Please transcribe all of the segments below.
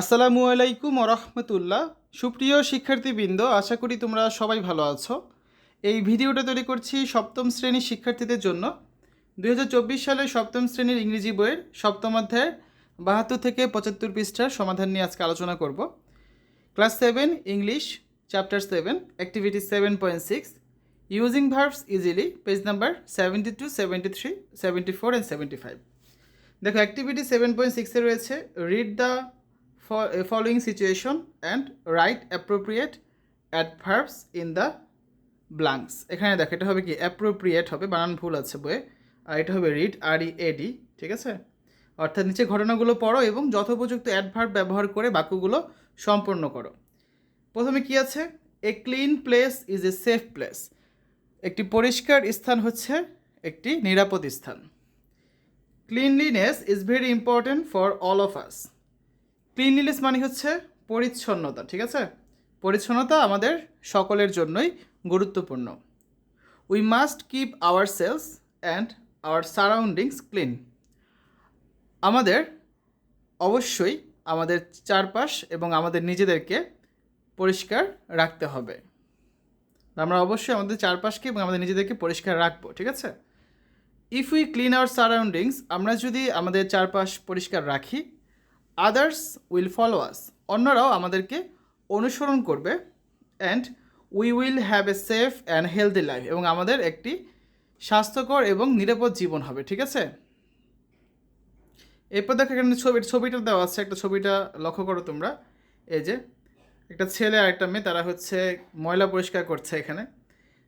আসসালামু আলাইকুম রহমতুল্লাহ সুপ্রিয় শিক্ষার্থীবৃন্দ, আশা করি তোমরা সবাই ভালো আছো। এই ভিডিওটা তৈরি করছি সপ্তম শ্রেণির শিক্ষার্থীদের জন্য। দু হাজার চব্বিশ সালের সপ্তম শ্রেণির ইংরেজি বইয়ের সপ্তম অধ্যায়ের বাহাত্তর থেকে পঁচাত্তর পৃষ্ঠার সমাধান নিয়ে আজকে আলোচনা করব। Class seven, English, chapter seven, activity seven point six, using verbs easily, page number seventy two, seventy three, seventy four, and seventy five. দেখো, অ্যাক্টিভিটি সেভেন পয়েন্ট সিক্সে রয়েছে, read the following situation and write appropriate adverbs in the blanks এখানে দেখো, এটা হবে কি? Appropriate হবে, বানান ভুল আছে বইয়ে। আর এটা হবে রিড আর ই এডি ঠিক আছে? অর্থাৎ নিচে ঘটনাগুলো পড়ো এবং যথোপযুক্ত অ্যাডভার্ব ব্যবহার করে বাক্যগুলো সম্পূর্ণ করো। প্রথমে কি আছে? A clean place is a safe place একটি পরিষ্কার স্থান হচ্ছে একটি নিরাপদ স্থান। Cleanliness is very important for all of us cleanliness মানে হচ্ছে পরিচ্ছন্নতা, ঠিক আছে? পরিচ্ছন্নতা আমাদের সকলের জন্যই গুরুত্বপূর্ণ। We must keep our selves and our surroundings clean আমাদের অবশ্যই আমাদের চারপাশ এবং আমাদের নিজেদেরকে পরিষ্কার রাখতে হবে। আমরা অবশ্যই আমাদের চারপাশকে এবং আমাদের নিজেদেরকে পরিষ্কার রাখব, ঠিক আছে? If we clean our surroundings আমরা যদি আমাদের চারপাশ পরিষ্কার রাখি আদার্স উইল ফলো আস অন্যরাও আমাদেরকে অনুসরণ করবে and we will have a safe and healthy life এবং আমাদের একটি স্বাস্থ্যকর এবং নিরাপদ জীবন হবে, ঠিক আছে? এরপর দেখো এখানে ছবি, ছবিটা দেওয়া আছে, একটা ছবিটা লক্ষ্য করো তোমরা। এই যে, একটা ছেলে আর একটা মেয়ে, তারা হচ্ছে ময়লা পরিষ্কার করছে এখানে।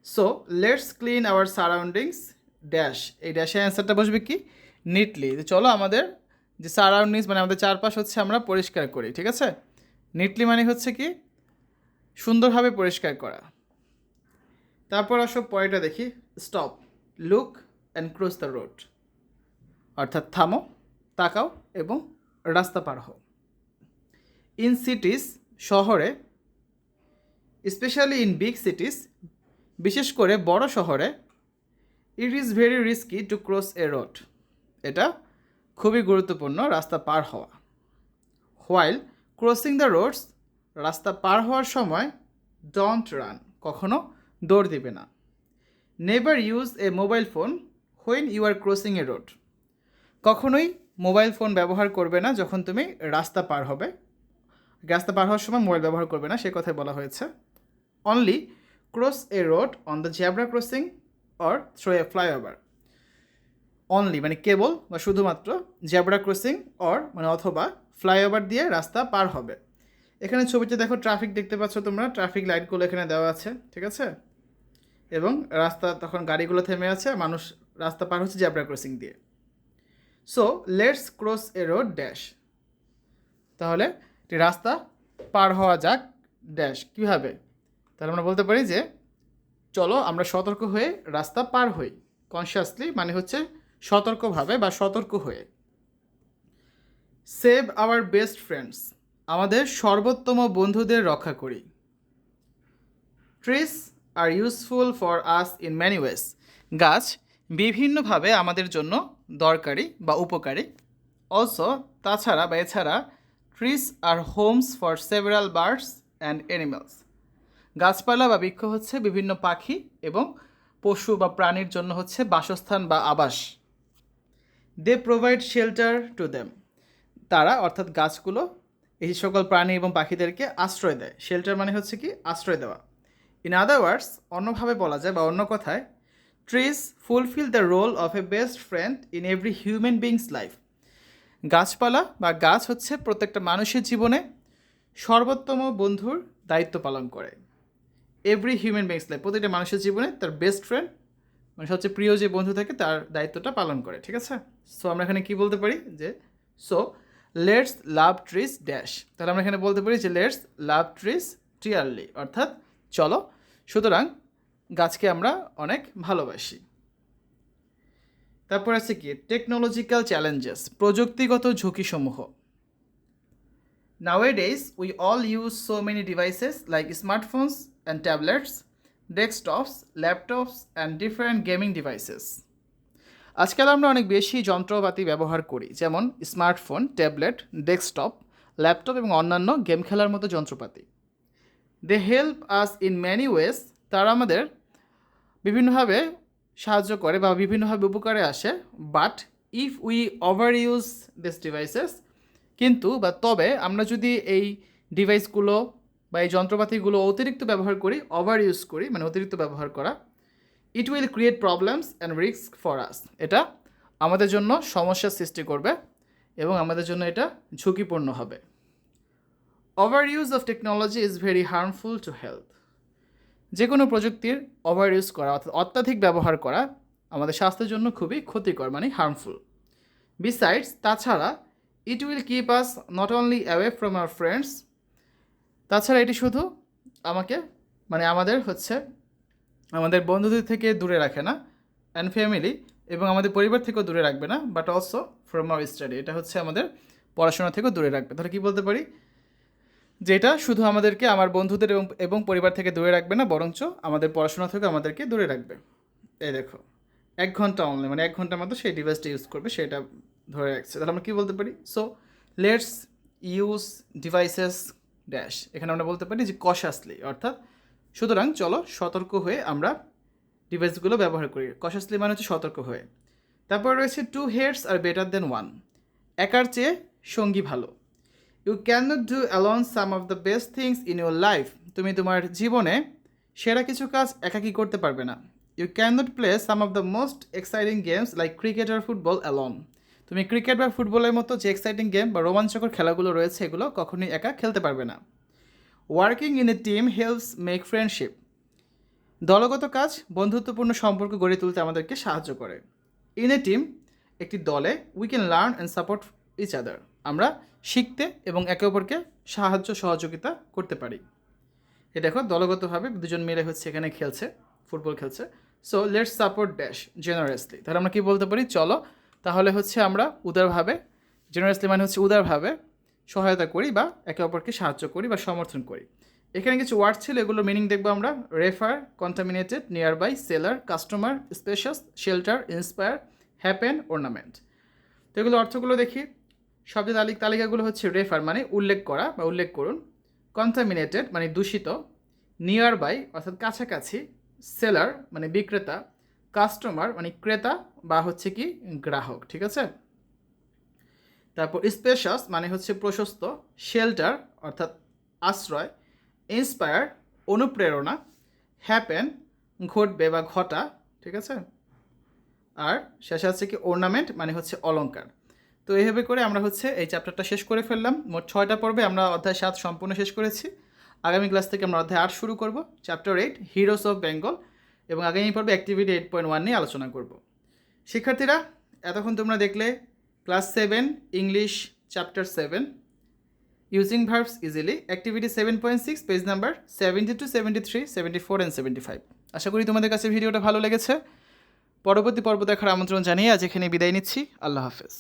So let's clean our surroundings dash এই ড্যাশের অ্যান্সারটা বসবে কি? নিটলি চলো আমাদের যে সারাউন্ডিংস মানে আমাদের চারপাশ হচ্ছে আমরা পরিষ্কার করি, ঠিক আছে? নিটলি মানে হচ্ছে কি? সুন্দরভাবে পরিষ্কার করা। তারপর আসো পরেটা দেখি। Stop look and cross the road অর্থাৎ থামো, তাকাও এবং রাস্তা পার হও। ইন সিটিস শহরে স্পেশালি ইন বিগ সিটিস বিশেষ করে বড় শহরে it is very risky to cross a road এটা খুবই গুরুত্বপূর্ণ রাস্তা পার হওয়া। হোয়াইল ক্রসিং দ্য রোডস রাস্তা পার হওয়ার সময় ডন্ট রান কখনো দৌড় দিবে না। Never use a mobile phone when you are crossing a road কখনোই মোবাইল ফোন ব্যবহার করবে না যখন তুমি রাস্তা পার হবে। রাস্তা পার হওয়ার সময় মোবাইল ব্যবহার করবে না, সে কথাই বলা হয়েছে। Only cross a road on the zebra crossing or through a flyover only মানে কেবল বা শুধুমাত্র জ্যাবরা ক্রসিং অর মানে অথবা ফ্লাইওভার দিয়ে রাস্তা পার হবে। এখানে ছবিতে দেখো ট্রাফিক দেখতে পাচ্ছ তোমরা ট্রাফিক লাইটগুলো এখানে দেওয়া আছে, ঠিক আছে? এবং রাস্তা, তখন গাড়িগুলো থেমে আছে মানুষ রাস্তা পার হচ্ছে জ্যাবরা ক্রসিং দিয়ে। So let's cross a road dash তাহলে একটি রাস্তা পার হওয়া যাক ড্যাশ কীভাবে? তাহলে আমরা বলতে পারি যে, চলো আমরা সতর্ক হয়ে রাস্তা পার হই কনসিয়াসলি মানে হচ্ছে সতর্কভাবে বা সতর্ক হয়ে। সেভ আওয়ার বেস্ট ফ্রেন্ডস আমাদের সর্বোত্তম বন্ধুদের রক্ষা করি। Trees are useful for us in many ways গাছ বিভিন্নভাবে আমাদের জন্য দরকারি বা উপকারী। অলসো তাছাড়া বা এছাড়া trees are homes for several birds and animals গাছপালা বা বৃক্ষ হচ্ছে বিভিন্ন পাখি এবং পশু বা প্রাণীর জন্য হচ্ছে বাসস্থান বা আবাস। They provide shelter to them তারা, অর্থাৎ গাছগুলো, এই সকল প্রাণী এবং পাখিদেরকে আশ্রয় দেয়। শেল্টার মানে হচ্ছে কি? আশ্রয় দেওয়া। ইন আদার ওয়ার্ডস অন্যভাবে বলা যায় বা অন্য কথায় trees fulfil the role of a best friend in every human beings life গাছপালা বা গাছ হচ্ছে প্রত্যেকটা মানুষের জীবনে সর্বোত্তম বন্ধুর দায়িত্ব পালন করে। এভরি হিউম্যান বিংস লাইফ প্রতিটা মানুষের জীবনে তার বেস্ট ফ্রেন্ড মানে সবচেয়ে প্রিয় যে বন্ধু থাকে তার দায়িত্বটা পালন করে ঠিক আছে? সো আমরা এখানে কি বলতে পারি? যে so let's love trees dash তাহলে আমরা এখানে বলতে পারি যে লেটস লাভ ট্রিস টিয়ারলি অর্থাৎ চলো সুতরাং গাছকে আমরা অনেক ভালোবাসি। তারপর আছে কি? টেকনোলজিক্যাল চ্যালেঞ্জেস প্রযুক্তিগত ঝুঁকিসমূহ। Nowadays, we all use so many devices like smartphones and tablets, desktops, laptops and different gaming devices আজকাল আমরা অনেক বেশি যন্ত্রপাতি ব্যবহার করি যেমন স্মার্টফোন ট্যাবলেট ডেস্কটপ ল্যাপটপ এবং অন্যান্য গেম খেলার মতো যন্ত্রপাতি। They help us in many ways তারা আমাদের বিভিন্নভাবে সাহায্য করে বা বিভিন্নভাবে উপকারে আসে but if we over use this devices কিন্তু বা তবে আমরা যদি এই ডিভাইসগুলো বা এই যন্ত্রপাতিগুলো অতিরিক্ত ব্যবহার করি ওভার ইউজ করি মানে অতিরিক্ত ব্যবহার করা it will create problems and risk for us এটা আমাদের জন্য সমস্যার সৃষ্টি করবে এবং আমাদের জন্য এটা ঝুঁকিপূর্ণ হবে। Over use of technology is very harmful to health যে কোনো প্রযুক্তির ওভার ইউজ করা, অর্থাৎ অত্যাধিক ব্যবহার করা আমাদের স্বাস্থ্যের জন্য খুবই ক্ষতিকর মানে হার্মফুল বিসাইডস তাছাড়া it will keep us not only away from our friends তাছাড়া এটি শুধু আমাকে মানে আমাদের হচ্ছে, আমাদের বন্ধুদের থেকে দূরে রাখে না অ্যান্ড ফ্যামিলি এবং আমাদের পরিবার থেকেও দূরে রাখবে না but also from our study এটা হচ্ছে আমাদের পড়াশোনা থেকেও দূরে রাখবে। তাহলে কী বলতে পারি? যেটা শুধু আমাদেরকে, আমার বন্ধুদের এবং এবং পরিবার থেকে দূরে রাখবে না, বরঞ্চ আমাদের পড়াশোনা থেকে আমাদেরকে দূরে রাখবে। এই দেখো, এক ঘণ্টা অনলি মানে এক ঘণ্টার মতো সেই ডিভাইসটা ইউজ করবে, সেটা ধরে রাখছে। তাহলে আমরা কী বলতে পারি? So let's use devices dash. এখানে আমরা বলতে পারি যে কশাসলি অর্থাৎ সুতরাং চলো সতর্ক হয়ে আমরা ডিভাইসগুলো ব্যবহার করি। কশাসলি মানে হচ্ছে সতর্ক হয়ে। তারপর রয়েছে two heads are better than one. একার চেয়ে সঙ্গী ভালো। You can not do alone some of the best things in your life তুমি তোমার জীবনে সেরা কিছু কাজ একাকী করতে পারবে না। You can not play some of the most exciting games like cricket or football alone তুমি ক্রিকেট বা ফুটবলের মতো যে এক্সাইটিং গেম বা রোমাঞ্চকর খেলাগুলো রয়েছে, এগুলো কখনোই একা খেলতে পারবে না। Working in a team helps make friendship দলগত কাজ, বন্ধুত্বপূর্ণ সম্পর্ক গড়ে তুলতে আমাদেরকে সাহায্য করে। ইন এ টিম একটি দলে we can learn and support each other আমরা শিখতে এবং একে অপরকে সাহায্য, সহযোগিতা করতে পারি। এ দেখো, দলগতভাবে দুজন মিলে হচ্ছে এখানে খেলছে, ফুটবল খেলছে। So let's support dash generously তাহলে আমরা কি বলতে পারি? চলো তাহলে হচ্ছে আমরা উদারভাবে জেনারেসলি মানে হচ্ছে উদারভাবে সহায়তা করি বা একে অপরকে সাহায্য করি বা সমর্থন করি। এখানে কিছু ওয়ার্ড ছিল এগুলোর মিনিং দেখব আমরা। Refer contaminated nearby seller customer spacious shelter inspire happen ornament তো এগুলো অর্থগুলো দেখি। শব্দ তালিক তালিকাগুলো হচ্ছে রেফার মানে উল্লেখ করা বা উল্লেখ করুন। কন্টামিনেটেড মানে দূষিত। নিয়ার বাই অর্থাৎ কাছাকাছি। সেলার মানে বিক্রেতা। কাস্টমার মানে ক্রেতা বা হচ্ছে কি গ্রাহক, ঠিক আছে? তারপর স্পেশাস মানে হচ্ছে প্রশস্ত শেল্টার অর্থাৎ আশ্রয় ইন্সপায়ার অনুপ্রেরণা হ্যাপেন ঘটবে বা ঘটা, ঠিক আছে? আর শেষে আছে কি অর্নামেন্ট মানে হচ্ছে অলঙ্কার তো এইভাবে করে আমরা হচ্ছে এই চ্যাপ্টারটা শেষ করে ফেললাম। মোট ছয়টা পর্বে আমরা অধ্যায় সাত সম্পূর্ণ শেষ করেছি। আগামী ক্লাস থেকে আমরা অধ্যায় আট শুরু করব। Chapter eight heroes of Bengal এবং আগামী পর্বে অ্যাক্টিভিটি এইট পয়েন্ট ওয়ান নিয়ে আলোচনা করব। শিক্ষার্থীরা, এতক্ষণ তোমরা দেখলে class seven English chapter seven using verbs easily activity seven point six page number seventy two seventy three seventy four and seventy five আশা করি তোমাদের কাছে ভিডিওটা ভালো লেগেছে। পরবর্তী পর্ব দেখার আমন্ত্রণ জানিয়ে আজ এখানে বিদায় নিচ্ছি। আল্লাহ হাফেজ।